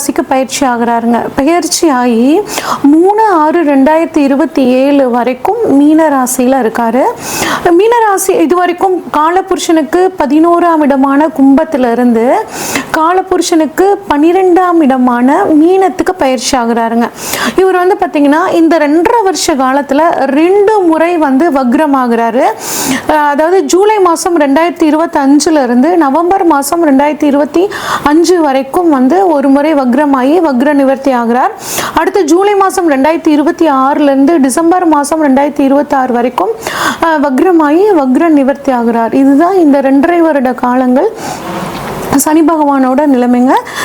ராசிக்கு பயிற்சி ஆகுறாருங்க. பயிற்சி ஆகி மூணு ஆறு ரெண்டாயிரத்தி இருபத்தி ஏழு வரைக்கும் மீன ராசியில் இருக்காரு. மீன ராசி இது வரைக்கும் காலபுருஷனுக்கு பதினோராம் இடமான கும்பத்திலிருந்து காலபுருஷனுக்கு பன்னிரெண்டாம் இடமான மீனத்துக்கு பயிற்சி ஆகுறாருங்க. இவர் வந்து பார்த்தீங்கன்னா இந்த ரெண்டரை வருஷ காலத்தில் ரெண்டு முறை வந்து வக்ரம் ஆகுறாரு அதாவது ஜூலை மாதம் ரெண்டாயிரத்தி இருபத்தஞ்சுல இருந்து நவம்பர் மாதம் ரெண்டாயிரத்தி இருபத்தி அஞ்சு வரைக்கும் வந்து ஒரு முறை வக்ரமாகி வக்ர நிவர்த்தி ஆகிறார். அடுத்து ஜூலை மாதம் ரெண்டாயிரத்தி இருபத்தி ஆறுலேருந்து டிசம்பர் மாதம் ரெண்டாயிரத்தி இருபத்தி ஆறு வரைக்கும் வக்ரமாகி வக்ர நிவர்த்தி ஆகிறார். இதுதான் இந்த ரெண்டரை வருட காலங்கள் சனி பகவானோட நிலைமைங்க.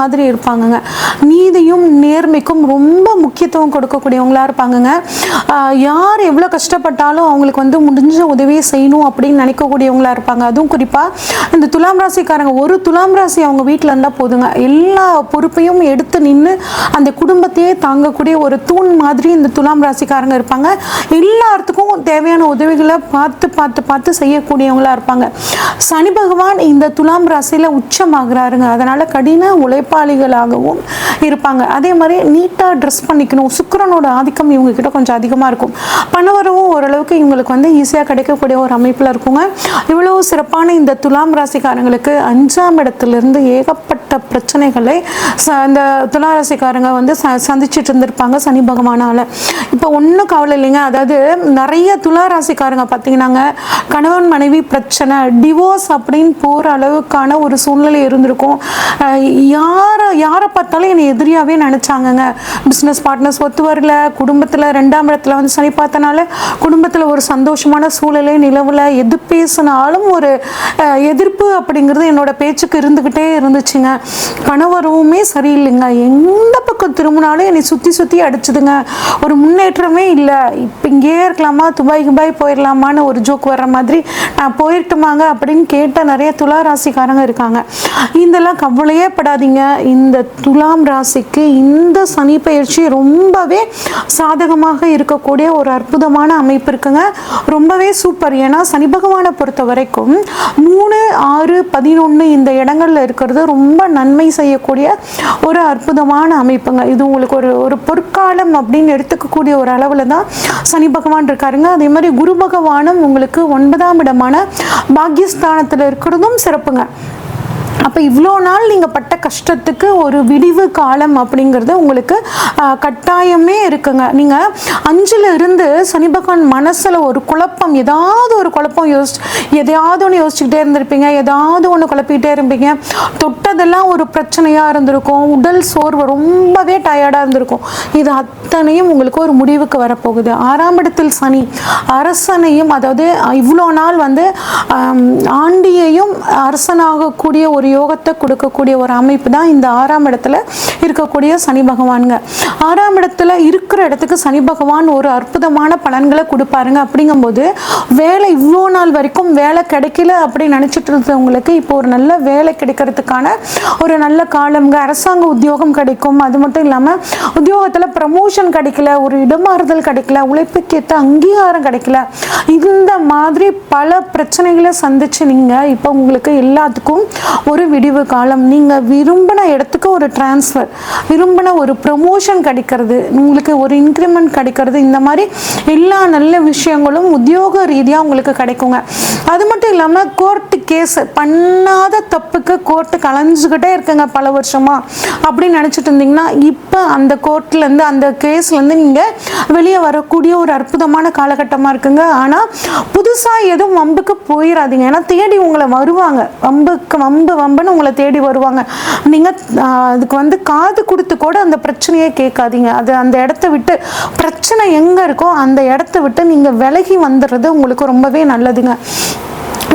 மாதிரி இருப்பாங்கங்க. நீதியும் நேர்மைக்கும் ரொம்ப முக்கியத்துவம் கொடுக்கக்கூடியவங்களா இருப்பாங்கங்க. யார் எவ்வளோ கஷ்டப்பட்டாலும் அவங்களுக்கு வந்து முடிஞ்ச உதவியை செய்யணும் அப்படின்னு நினைக்கக்கூடியவங்களா இருப்பாங்க. அதுவும் குறிப்பாக இந்த துலாம் ராசிக்காரங்க ஒரு துலாம் ராசி அவங்க வீட்டில் இருந்தால் போதுங்க. எல்லா பொறுப்பையும் எடுத்து நின்று அந்த குடும்பத்தையே தாங்கக்கூடிய ஒரு தூண் மாதிரி இந்த துலாம் ராசிக்காரங்க இருப்பாங்க. எல்லாத்துக்கும் தேவையான உதவிகளை பார்த்து பார்த்து பார்த்து செய்யக்கூடியவங்களா இருப்பாங்க. சனி பகவான் இந்த துலாம் ராசியில் உச்சமாகிறாருங்க. அதனால் கடின உழைப்பு உழைப்பாளிகளாகவும் இருப்பாங்க. அதே மாதிரி நீட்டாக ட்ரெஸ் பண்ணிக்கணும். சுக்கரனோட ஆதிக்கம் இவங்க கிட்ட கொஞ்சம் அதிகமாக இருக்கும். பணவரவும் ஓரளவுக்கு இவங்களுக்கு வந்து ஈஸியாக கிடைக்கக்கூடிய ஒரு அமைப்பில் இருக்குங்க. இவ்வளோ சிறப்பான இந்த துலாம் ராசிக்காரங்களுக்கு அஞ்சாம் இடத்துலேருந்து ஏகப்பட்ட பிரச்சனைகளை ச இந்த துலா ராசிக்காரங்க வந்து ச சந்திச்சுட்டு இருந்திருப்பாங்க சனி பகவானால். இப்போ ஒன்றும் கவலை இல்லைங்க. அதாவது நிறைய துலா ராசிக்காரங்க பார்த்தீங்கன்னாங்க கணவன் மனைவி பிரச்சனை டிவோர்ஸ் அப்படின்னு போகிற அளவுக்கான ஒரு சூழ்நிலை இருந்திருக்கும். யார் யாரை யாரை பார்த்தாலும் என்னை எதிரியாகவே நினச்சாங்கங்க. பிஸ்னஸ் பார்ட்னர்ஸ் ஒத்து வரல. குடும்பத்தில் ரெண்டாம் இடத்துல வந்து சனி பார்த்தனால குடும்பத்தில் ஒரு சந்தோஷமான சூழலே நிலவில். எது பேசினாலும் ஒரு எதிர்ப்பு அப்படிங்கிறது என்னோட பேச்சுக்கு இருந்துக்கிட்டே இருந்துச்சுங்க. கணவருமே சரியில்லைங்க. எந்த பக்கம் திரும்பினாலும் என்னை சுற்றி சுற்றி அடிச்சுதுங்க. ஒரு முன்னேற்றமே இல்லை. இப்போ இங்கேயே இருக்கலாமா? துபாய் துபாய் போயிடலாமான்னு ஒரு ஜோக் வர்ற மாதிரி நான் போயிட்டுமாங்க அப்படின்னு கேட்ட நிறைய துலா ராசிக்காரங்க இருக்காங்க இதெல்லாம் கவலையே படாதீங்க. இந்த துலாம் ராசிக்கு இந்த சனி பயிற்சி ரொம்பவே சாதகமாக இருக்கக்கூடிய ஒரு அற்புதமான அமைப்பு இருக்குங்க. ரொம்பவே சூப்பர். ஏன்னா சனி பகவானை பொறுத்த வரைக்கும் மூணு ஆறு பதினொன்று இந்த இடங்கள்ல இருக்கிறது ரொம்ப நன்மை செய்யக்கூடிய ஒரு அற்புதமான அமைப்புங்க. இது உங்களுக்கு ஒரு ஒரு பொற்காலம் அப்படின்னு எடுத்துக்கக்கூடிய ஒரு அளவில் தான் சனி பகவான் இருக்காருங்க. அதே மாதிரி குரு பகவானும் உங்களுக்கு ஒன்பதாம் இடமான பாக்யஸ்தானத்தில் இருக்கிறதும் சிறப்புங்க. அப்போ இவ்வளோ நாள் நீங்கள் பட்ட கஷ்டத்துக்கு ஒரு விடிவு காலம் அப்படிங்கிறது உங்களுக்கு கட்டாயமே இருக்குங்க. நீங்கள் அஞ்சில் இருந்து சனி பகவான் மனசில் ஒரு குழப்பம் ஏதாவது ஒரு குழப்பம் யோசிச்சு எதையாவது ஒன்று யோசிச்சுக்கிட்டே இருந்திருப்பீங்க ஏதாவது ஒன்று குழப்பிக்கிட்டே இருப்பீங்க. தொட்டதெல்லாம் ஒரு பிரச்சனையாக இருந்திருக்கும். உடல் சோர்வு ரொம்பவே டயர்டாக இருந்திருக்கும். இது அத்தனையும் உங்களுக்கு ஒரு முடிவுக்கு வரப்போகுது. ஆறாம் இடத்தில் சனி அரசனையும் அதாவது இவ்வளோ நாள் வந்து ஆண்டியையும் அரசனாகக்கூடிய ஒரு யோகத்தை கொடுக்கக்கூடிய ஒரு அமைப்பு தான் இந்த ஆறாம் இடத்துல இருக்கக்கூடிய சனி பகவானுங்க. ஆறாம் இடத்துல இருக்கிற இடத்துக்கு சனி பகவான் ஒரு அற்புதமான பலன்களை கொடுப்பாருங்க. அப்படிங்கும்போது வேலை இவ்வளோ நாள் வரைக்கும் வேலை கிடைக்கல அப்படின்னு நினச்சிட்டு இருந்தவங்களுக்கு இப்போ ஒரு நல்ல வேலை கிடைக்கிறதுக்கான ஒரு நல்ல காலம்ங்க. அரசாங்க உத்தியோகம் கிடைக்கும். அது மட்டும் இல்லாமல் உத்தியோகத்தில் ப்ரமோஷன் கிடைக்கல ஒரு இடமாறுதல் கிடைக்கல உழைப்புக்கேற்ற அங்கீகாரம் கிடைக்கல. இந்த மாதிரி பல பிரச்சனைகளை சந்திச்சு நீங்கள் இப்போ உங்களுக்கு எல்லாத்துக்கும் ஒரு விடிவு காலம் நீங்கள் விரும்பின இடத்துக்கு ஒரு டிரான்ஸ்ஃபர் விரும்பின ஒரு ப்ரமோஷன் கிடைக்கிறது உங்களுக்கு ஒரு இன்க்ரிமெண்ட் கிடைக்கிறது இந்த மாதிரி எல்லா நல்ல விஷயங்களும் உத்தியோக ரீதியாக உங்களுக்கு கிடைக்குங்க. அது மட்டும் இல்லாமல் கோர்ட்டு கேஸ் பண்ணாத தப்புக்கு கோர்ட்டு கலைஞ்சுக்கிட்டே இருக்குங்க பல வருஷமா. அப்படின்னு நினச்சிட்டு இருந்தீங்கன்னா இப்போ அந்த கோர்ட்லேருந்து அந்த கேஸ்லேருந்து நீங்கள் வெளியே வரக்கூடிய ஒரு அற்புதமான காலகட்டமாக இருக்குங்க. ஆனால் புதுசாக எதுவும் வம்புக்கு போயிடாதீங்க ஏன்னா தேடி உங்களை வருவாங்க. வம்புக்கு வம்பு கம்பன்னு உங்களை தேடி வருவாங்க. நீங்கள் அதுக்கு வந்து காது கொடுத்து கூட அந்த பிரச்சனையே கேட்காதீங்க. அது அந்த இடத்த விட்டு பிரச்சனை எங்கே இருக்கோ அந்த இடத்த விட்டு நீங்கள் விலகி வந்துடுறது உங்களுக்கு ரொம்பவே நல்லதுங்க.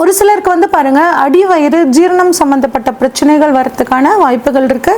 ஒரு சிலருக்கு வந்து பாருங்க அடி வயிறு ஜீரணம் சம்பந்தப்பட்ட பிரச்சனைகள் வரத்துக்கான வாய்ப்புகள் இருக்கு.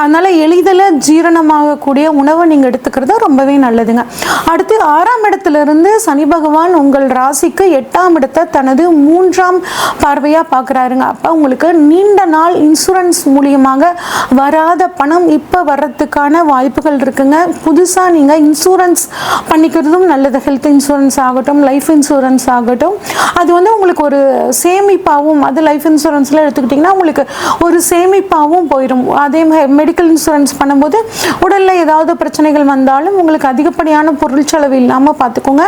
அதனால எளிதில் ஜீரணமாகக்கூடிய உணவை நீங்க எடுத்துக்கிறது ரொம்பவே நல்லதுங்க. அடுத்து ஆறாம் இடத்துல இருந்து சனி பகவான் உங்கள் ராசிக்கு எட்டாம் இடத்தை தனது மூன்றாம் பார்வையா பார்க்குறாருங்க. அப்போ உங்களுக்கு நீண்ட நாள் இன்சூரன்ஸ் மூலியமாக வராத பணம் இப்போ வர்றதுக்கான வாய்ப்புகள் இருக்குங்க. புதுசாக நீங்கள் இன்சூரன்ஸ் பண்ணிக்கிறதும் நல்லது. ஹெல்த் இன்சூரன்ஸ் ஆகட்டும் லைஃப் இன்சூரன்ஸ் ஆகட்டும். அது வந்து உங்களுக்கு ஒரு சேமிப்பாகவும் அது லைஃப் இன்சூரன்ஸில் எடுத்துக்கிட்டிங்கன்னா உங்களுக்கு ஒரு சேமிப்பாகவும் போயிடும். அதே மாதிரி மெடிக்கல் இன்சூரன்ஸ் பண்ணும்போது உடலில் ஏதாவது பிரச்சனைகள் வந்தாலும் உங்களுக்கு அதிகப்படியான பொருள் செலவு இல்லாமல் பார்த்துக்கோங்க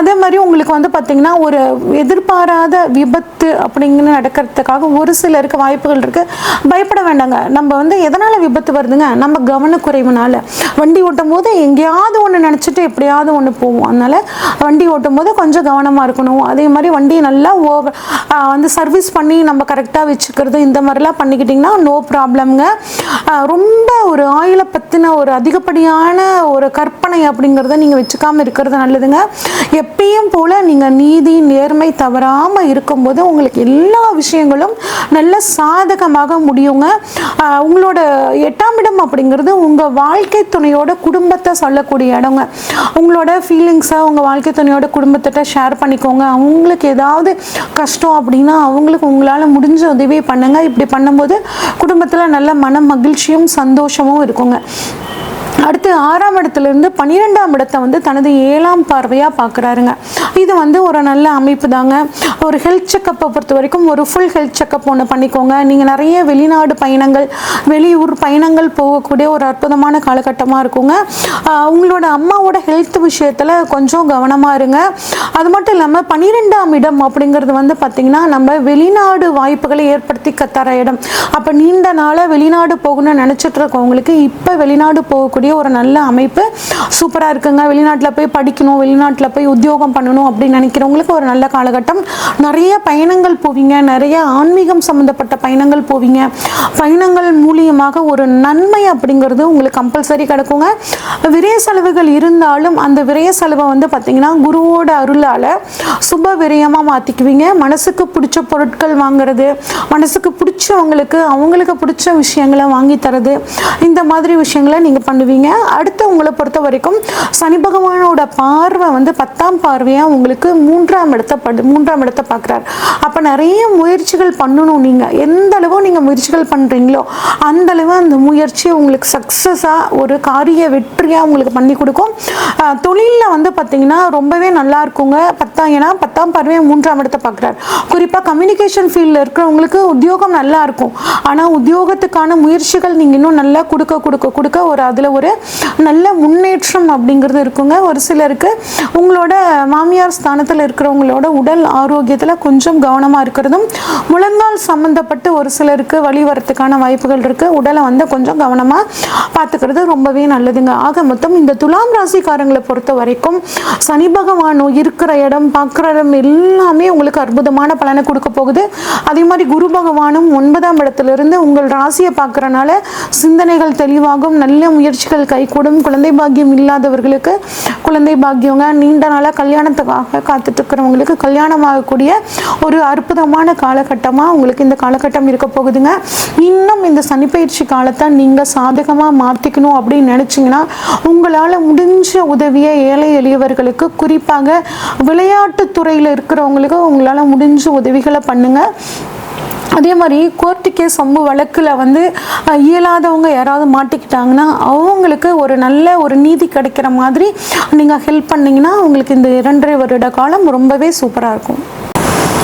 அதே மாதிரி உங்களுக்கு வந்து பார்த்திங்கன்னா ஒரு எதிர்பாராத விபத்து அப்படிங்கிற நடக்கிறதுக்காக ஒரு சிலருக்கு வாய்ப்புகள் இருக்குது பயப்பட வேண்டாங்க. நம்ம வந்து எதனால் விபத்து வருதுங்க? நம்ம கவனக்குறைவுனால. வண்டி ஓட்டும் போது எங்கேயாவது ஒன்று நினச்சிட்டு எப்படியாவது ஒன்று போவோம். அதனால் வண்டி ஓட்டும் போது கொஞ்சம் கவனமாக இருக்கணும். அதே மாதிரி வண்டியை நல்லா ஓவர் வந்து சர்வீஸ் பண்ணி நம்ம கரெக்டாக வச்சுக்கிறது இந்த மாதிரிலாம் பண்ணிக்கிட்டிங்கன்னா நோ ப்ராப்ளம்ங்க ரொம்ப ஒரு ஆயிலை பற்றின ஒரு அதிகப்படியான ஒரு கற்பனை அப்படிங்கிறத நீங்கள் வச்சுக்காமல் இருக்கிறது நல்லதுங்க. எப்பயும் போல் நீங்கள் நீதி நேர்மை தவறாமல் இருக்கும்போது உங்களுக்கு எல்லா விஷயங்களும் நல்ல சாதகமாக முடியுங்க. உங்களோட எட்டாம் இடம் அப்படிங்கிறது உங்கள் வாழ்க்கை துணையோட குடும்பத்தை சொல்லக்கூடிய இடங்க. உங்களோட ஃபீலிங்ஸை உங்கள் வாழ்க்கை துணையோட குடும்பத்திட்ட ஷேர் பண்ணிக்கோங்க. அவங்களுக்கு ஏதாவது கஷ்டம் அப்படின்னா அவங்களுக்கு உங்களால் முடிஞ்ச உதவியை பண்ணுங்க. இப்படி பண்ணும்போது குடும்பத்தில் நல்ல மன மகிழ்ச்சியும் சந்தோஷமும் இருக்குங்க. அடுத்து ஆறாம் இடத்துல இருந்து பன்னிரெண்டாம் இடத்தை வந்து தனது ஏழாம் பார்வையாக பார்க்குறாருங்க இது வந்து ஒரு நல்ல அமைப்பு தாங்க. ஒரு ஹெல்த் செக்கப்பை பொறுத்த வரைக்கும் ஒரு ஃபுல் ஹெல்த் செக்கப் ஒன்று பண்ணிக்கோங்க. நீங்கள் நிறைய வெளிநாடு பயணங்கள் வெளியூர் பயணங்கள் போகக்கூடிய ஒரு அற்புதமான காலகட்டமாக இருக்குங்க. உங்களோட அம்மா அம்மாவோட ஹெல்த் விஷயத்தில் கொஞ்சம் கவனமாக இருங்க. அது மட்டும் இல்லாமல் பன்னிரெண்டாம் இடம் அப்படிங்கிறது வந்து பார்த்திங்கன்னா நம்ம வெளிநாடு வாய்ப்புகளை ஏற்படுத்தி தர இடம். அப்போ நீண்ட நாளாக வெளிநாடு போகணும்னு நினச்சிட்டு இருக்கவங்களுக்கு இப்போ வெளிநாடு போகக்கூடிய ஒரு நல்ல அமைப்பு சூப்பராக இருக்குங்க. வெளிநாட்டில் போய் படிக்கணும் வெளிநாட்டில் போய் உத்தியோகம் பண்ணணும் அப்படின்னு நினைக்கிறவங்களுக்கு ஒரு நல்ல காலகட்டம். நிறைய பயணங்கள் போவீங்க. நிறைய ஆன்மீகம் சம்மந்தப்பட்ட பயணங்கள் போவீங்க. பயணங்கள் மூலியமாக ஒரு நன்மை அப்படிங்கிறது உங்களுக்கு கம்பல்சரி கிடைக்குங்க. விரைய செலவுகள் இருந்தாலும் அந்த விரய செலவை வந்து பார்த்தீங்கன்னா குருவோட அருளால் சுப விரயமாக மாற்றிக்குவீங்க மனசுக்கு பிடிச்ச பொருட்கள் வாங்குறது மனசுக்கு பிடிச்சவங்களுக்கு அவங்களுக்கு பிடிச்ச விஷயங்களை வாங்கி தரது இந்த மாதிரி விஷயங்களை நீங்கள் பண்ணுவீங்க. அடுத்து உங்களை பொறுத்த வரைக்கும் சனி பகவானோட பார்வை வந்து பத்தாம் பார்வையாக உங்களுக்கு மூன்றாம் இடத்தை படு மூன்றாம் இடத்தை பார்க்குறாரு அப்போ நிறைய முயற்சிகள் பண்ணணும் நீங்கள் எந்த அளவு நீங்கள் முயற்சிகள் பண்ணுறீங்களோ அந்த அளவு அந்த முயற்சி உங்களுக்கு சக்ஸஸாக ஒரு காரிய வெற்றியாக உங்களுக்கு பண்ணி கொடுக்கும். தொழிலில் வந்து பார்த்தீங்கன்னா ரொம்பவே நல்லா இருக்குங்க. பத்தாம் ஏன்னா பத்தாம் பார்வையாக மூன்றாம் இடத்தை பார்க்குறாரு குறிப்பாக கம்யூனிகேஷன் ஃபீல்டில் இருக்கிறவங்களுக்கு உத்தியோகம் நல்லா இருக்கும். ஆனால் உத்தியோகத்துக்கான முயற்சிகள் நீங்கள் இன்னும் நல்லா கொடுக்க கொடுக்க கொடுக்க ஒரு அதில் ஒரு நல்ல முன்னேற்றம் அப்படிங்கிறது இருக்குங்க. ஒரு சிலருக்கு உங்களோட மாமியார் ஸ்தானத்தில் இருக்கிறவங்களோட உடல் ஆரோக்கியத்தில் கொஞ்சம் கவனமாக இருக்கிறதும் முழங்கால் சம்மந்தப்பட்டு ஒரு சிலருக்கு வழி வரத்துக்கான வாய்ப்புகள் இருக்குது உடலை வந்து கொஞ்சம் கவனமாக பார்த்துக்கிறது ரொம்பவே நல்லதுங்க. ஆக மொத்தம் இந்த துலாம் ராசி ராசிக்காரங்களை பொறுத்த வரைக்கும் சனி பகவானோ இருக்கிற இடம் பார்க்குற இடம் எல்லாமே உங்களுக்கு அற்புதமான பலனை கொடுக்க போகுது. அதே மாதிரி குரு பகவானும் ஒன்பதாம் இடத்துலேருந்து உங்கள் ராசியை பார்க்குறனால சிந்தனைகள் தெளிவாகும் நல்ல முயற்சிகள் கைகூடும். குழந்தை பாக்கியம் இல்லாதவர்களுக்கு குழந்தை பாக்கியங்க நீண்ட நாளாக கல்யாணத்துக்காக காத்துட்டு இருக்கிறவங்களுக்கு கல்யாணம் ஆகக்கூடிய ஒரு அற்புதமான காலகட்டமாக உங்களுக்கு இந்த காலகட்டம் இருக்க போகுதுங்க. இன்னும் இந்த சனிப்பயிற்சி காலத்தை நீங்கள் சாதகமாக மாற்றிக்கணும் அப்படின்னு நினச்சிங்கன்னா உங்களால் முடிஞ்ச உதவியை ஏழை எளியவர்களுக்கு குறிப்பாக விளையாட்டு துறையில் இருக்கிறவங்களுக்கு உங்களால் முடிஞ்ச உதவிகளை பண்ணுங்கள் அதே மாதிரி கோர்ட்டு கேஸ் ரொம்ப வழக்கில் வந்து இயலாதவங்க யாராவது மாட்டிக்கிட்டாங்கன்னா அவங்களுக்கு ஒரு நல்ல ஒரு நீதி கிடைக்கிற மாதிரி நீங்கள் ஹெல்ப் பண்ணிங்கன்னா உங்களுக்கு இந்த இரண்டரை வருட காலம் ரொம்பவே சூப்பராக இருக்கும்.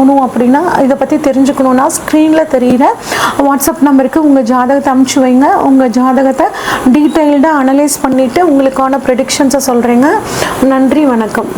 வாங்கணும் அப்படின்னா இதை பற்றி தெரிஞ்சுக்கணுன்னா ஸ்க்ரீனில் தெரியிற வாட்ஸ்அப் நம்பருக்கு உங்கள் ஜாதகத்தை அனுப்பிச்சு வைங்க. உங்கள் ஜாதகத்தை டீட்டெயில்டாக அனலைஸ் பண்ணிவிட்டு உங்களுக்கான ப்ரெடிக்ஷன்ஸை சொல்கிறேங்க நன்றி வணக்கம்.